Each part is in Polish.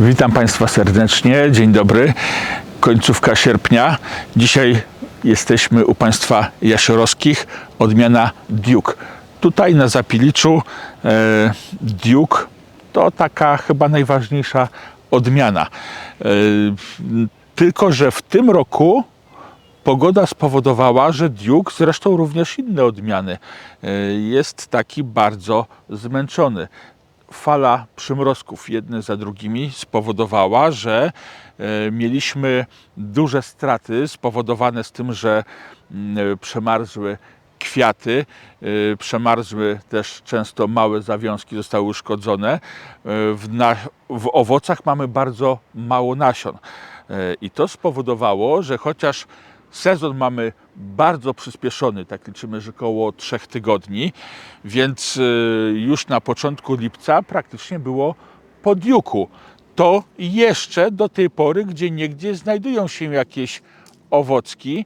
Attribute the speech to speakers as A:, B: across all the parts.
A: Witam Państwa serdecznie. Dzień dobry. Końcówka sierpnia. Dzisiaj jesteśmy u Państwa Jasiorowskich. Odmiana Duke. Tutaj na Zapiliczu e, Duke to taka chyba najważniejsza odmiana. E, tylko, że w tym roku Pogoda spowodowała, że Duke, zresztą również inne odmiany, e, jest taki bardzo zmęczony. Fala przymrozków jedne za drugimi spowodowała, że e, mieliśmy duże straty spowodowane z tym, że mm, e, przemarzły kwiaty, e, przemarzły też często małe zawiązki, zostały uszkodzone. W, w owocach mamy bardzo mało nasion. I to spowodowało, że chociaż sezon mamy bardzo przyspieszony, tak liczymy, że około trzech tygodni, więc e, już na początku lipca praktycznie było po diuku. To jeszcze do tej pory, gdzie niegdzie znajdują się jakieś owocki,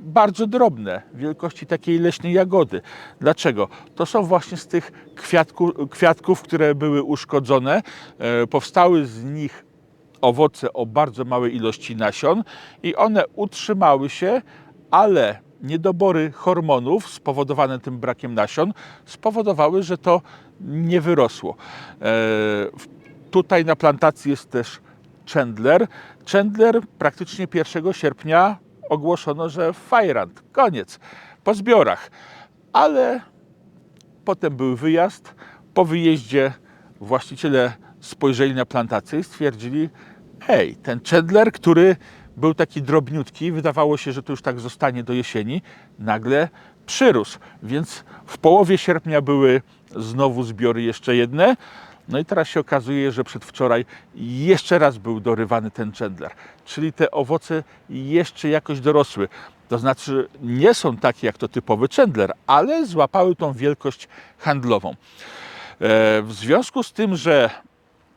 A: bardzo drobne, wielkości takiej leśnej jagody. Dlaczego? To są właśnie z tych kwiatku, kwiatków, które były uszkodzone. E, powstały z nich owoce o bardzo małej ilości nasion i one utrzymały się, ale niedobory hormonów spowodowane tym brakiem nasion spowodowały, że to nie wyrosło. E, Tutaj na plantacji jest też Chandler. Chandler praktycznie 1 sierpnia ogłoszono, że Fajrant, koniec, po zbiorach. Ale potem był wyjazd. Po wyjeździe właściciele spojrzeli na plantację i stwierdzili, hej, ten Chandler, który był taki drobniutki, wydawało się, że to już tak zostanie do jesieni, nagle przyrósł. Więc w połowie sierpnia były znowu zbiory jeszcze jedne. No i teraz się okazuje, że przedwczoraj jeszcze raz był dorywany ten Chandler. Czyli te owoce jeszcze jakoś dorosły. To znaczy nie są takie jak to typowy Chandler, ale złapały tą wielkość handlową. E, W związku z tym, że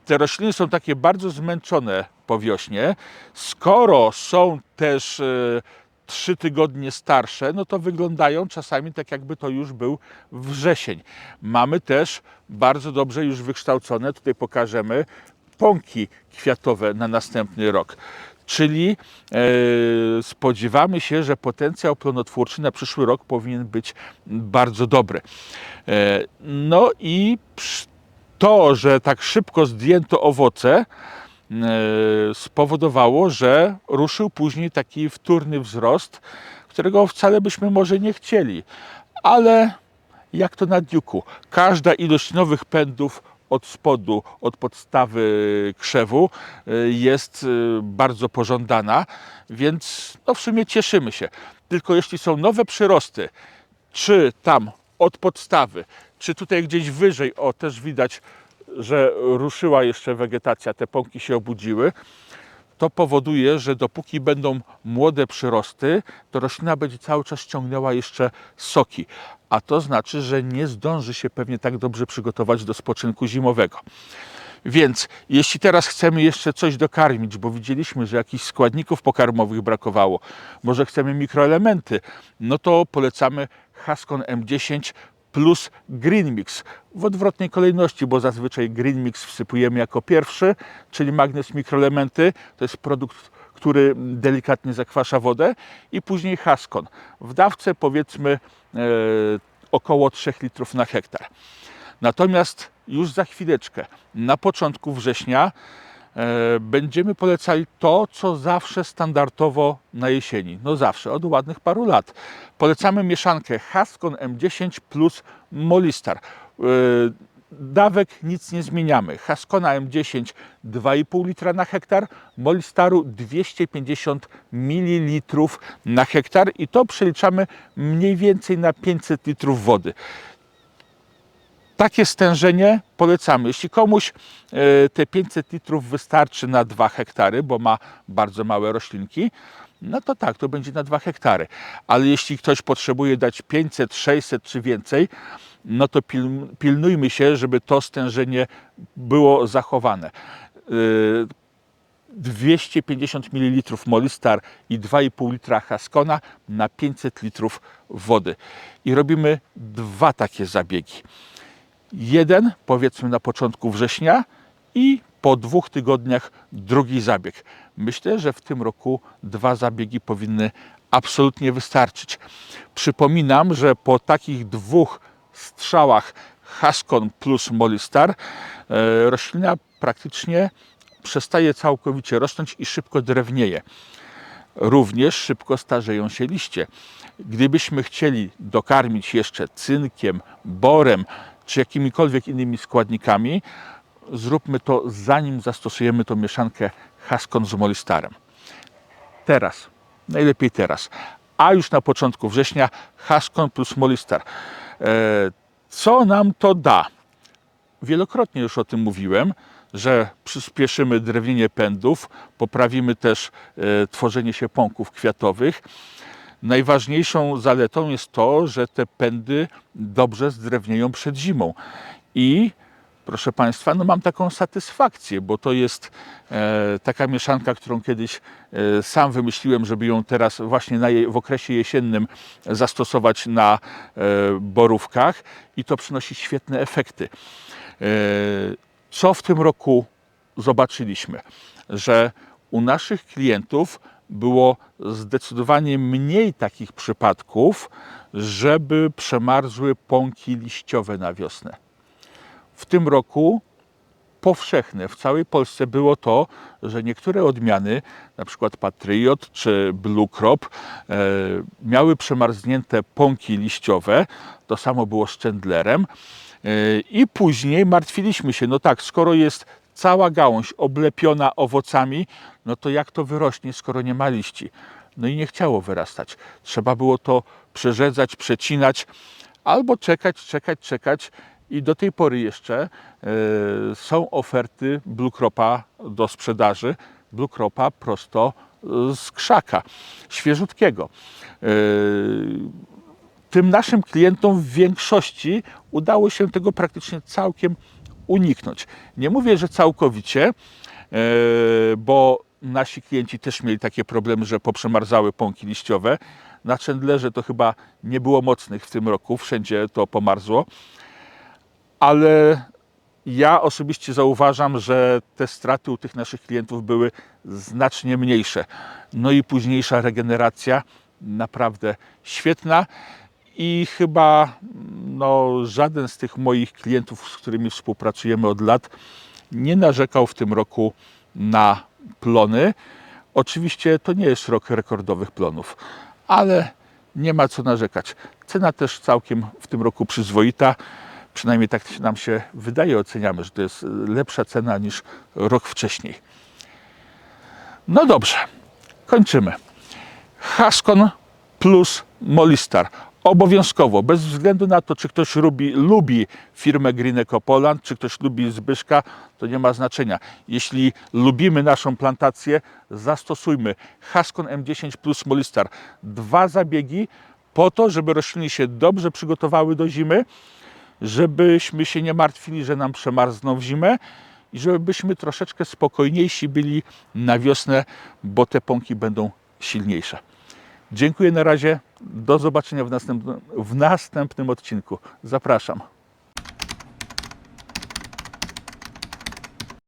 A: te rośliny są takie bardzo zmęczone po wiośnie, skoro są też e, trzy tygodnie starsze, no to wyglądają czasami tak, jakby to już był wrzesień. Mamy też bardzo dobrze już wykształcone, tutaj pokażemy, pąki kwiatowe na następny rok. Czyli e, spodziewamy się, że potencjał plonotwórczy na przyszły rok powinien być bardzo dobry. E, no i przy- to, że tak szybko zdjęto owoce, e, spowodowało, że ruszył później taki wtórny wzrost, którego wcale byśmy może nie chcieli. Ale jak to na diuku, każda ilość nowych pędów od spodu, od podstawy krzewu e, jest e, bardzo pożądana, więc no w sumie cieszymy się. Tylko jeśli są nowe przyrosty, czy tam od podstawy, czy tutaj gdzieś wyżej, o też widać, że ruszyła jeszcze wegetacja, te pąki się obudziły, to powoduje, że dopóki będą młode przyrosty, to roślina będzie cały czas ciągnęła jeszcze soki, a to znaczy, że nie zdąży się pewnie tak dobrze przygotować do spoczynku zimowego. Więc jeśli teraz chcemy jeszcze coś dokarmić, bo widzieliśmy, że jakichś składników pokarmowych brakowało, może chcemy mikroelementy, no to polecamy Haskon M10 plus Green Mix w odwrotnej kolejności, bo zazwyczaj Green Mix wsypujemy jako pierwszy, czyli magnes mikroelementy. To jest produkt, który delikatnie zakwasza wodę i później Haskon w dawce powiedzmy e, około 3 litrów na hektar. Natomiast już za chwileczkę, na początku września, będziemy polecali to, co zawsze standardowo na jesieni. No zawsze, od ładnych paru lat. Polecamy mieszankę Haskon M10 plus Molistar. E, Dawek nic nie zmieniamy. Haskona M10 2,5 litra na hektar, Molistaru 250 ml na hektar i to przeliczamy mniej więcej na 500 litrów wody takie stężenie polecamy. Jeśli komuś e, te 500 litrów wystarczy na 2 hektary, bo ma bardzo małe roślinki, no to tak, to będzie na 2 hektary. Ale jeśli ktoś potrzebuje dać 500, 600 czy więcej, no to pil- pilnujmy się, żeby to stężenie było zachowane. E, 250 ml Molistar i 2,5 litra Haskona na 500 litrów wody. I robimy dwa takie zabiegi. Jeden powiedzmy na początku września i po dwóch tygodniach drugi zabieg. Myślę, że w tym roku dwa zabiegi powinny absolutnie wystarczyć. Przypominam, że po takich dwóch strzałach Haskon plus Molistar e, roślina praktycznie przestaje całkowicie rosnąć i szybko drewnieje. Również szybko starzeją się liście. Gdybyśmy chcieli dokarmić jeszcze cynkiem, borem czy jakimikolwiek innymi składnikami, zróbmy to zanim zastosujemy tą mieszankę Haskon z Molistarem. Teraz, najlepiej teraz, a już na początku września Haskon plus Molistar. E, Co nam to da? Wielokrotnie już o tym mówiłem, że przyspieszymy drewnienie pędów, poprawimy też e, tworzenie się pąków kwiatowych. Najważniejszą zaletą jest to, że te pędy dobrze zdrewnieją przed zimą. I proszę Państwa, no mam taką satysfakcję, bo to jest e, taka mieszanka, którą kiedyś e, sam wymyśliłem, żeby ją teraz właśnie na, je- w okresie jesiennym zastosować na e, borówkach i to przynosi świetne efekty. E, Co w tym roku zobaczyliśmy? Że u naszych klientów było zdecydowanie mniej takich przypadków, żeby przemarzły pąki liściowe na wiosnę. W tym roku powszechne w całej Polsce było to, że niektóre odmiany, na przykład Patriot czy Blue Crop, e, miały przemarznięte pąki liściowe. To samo było z Chandlerem. E, I później martwiliśmy się, no tak, skoro jest cała gałąź oblepiona owocami, no to jak to wyrośnie, skoro nie ma liści? No i nie chciało wyrastać. Trzeba było to przerzedzać, przecinać, albo czekać, czekać, czekać. I do tej pory jeszcze e, są oferty Blue Cropa do sprzedaży. Blue Cropa prosto e, z krzaka, świeżutkiego. E, tym naszym klientom w większości udało się tego praktycznie całkiem uniknąć. Nie mówię, że całkowicie, e, bo nasi klienci też mieli takie problemy, że poprzemarzały pąki liściowe. Na Chandlerze to chyba nie było mocnych w tym roku, wszędzie to pomarzło, ale ja osobiście zauważam, że te straty u tych naszych klientów były znacznie mniejsze. No i późniejsza regeneracja naprawdę świetna i chyba no, żaden z tych moich klientów, z którymi współpracujemy od lat, nie narzekał w tym roku na plony. Oczywiście to nie jest rok rekordowych plonów, ale nie ma co narzekać. Cena też całkiem w tym roku przyzwoita. Przynajmniej tak nam się wydaje, oceniamy, że to jest lepsza cena niż rok wcześniej. No dobrze, kończymy. Haskon plus Molistar. Obowiązkowo, bez względu na to, czy ktoś lubi, lubi firmę Green Eco Poland, czy ktoś lubi Zbyszka, to nie ma znaczenia. Jeśli lubimy naszą plantację, zastosujmy Haskon M10 plus Molistar. Dwa zabiegi po to, żeby rośliny się dobrze przygotowały do zimy, żebyśmy się nie martwili, że nam przemarzną w zimę i żebyśmy troszeczkę spokojniejsi byli na wiosnę, bo te pąki będą silniejsze. Dziękuję na razie. Do zobaczenia w następnym, w następnym odcinku. Zapraszam.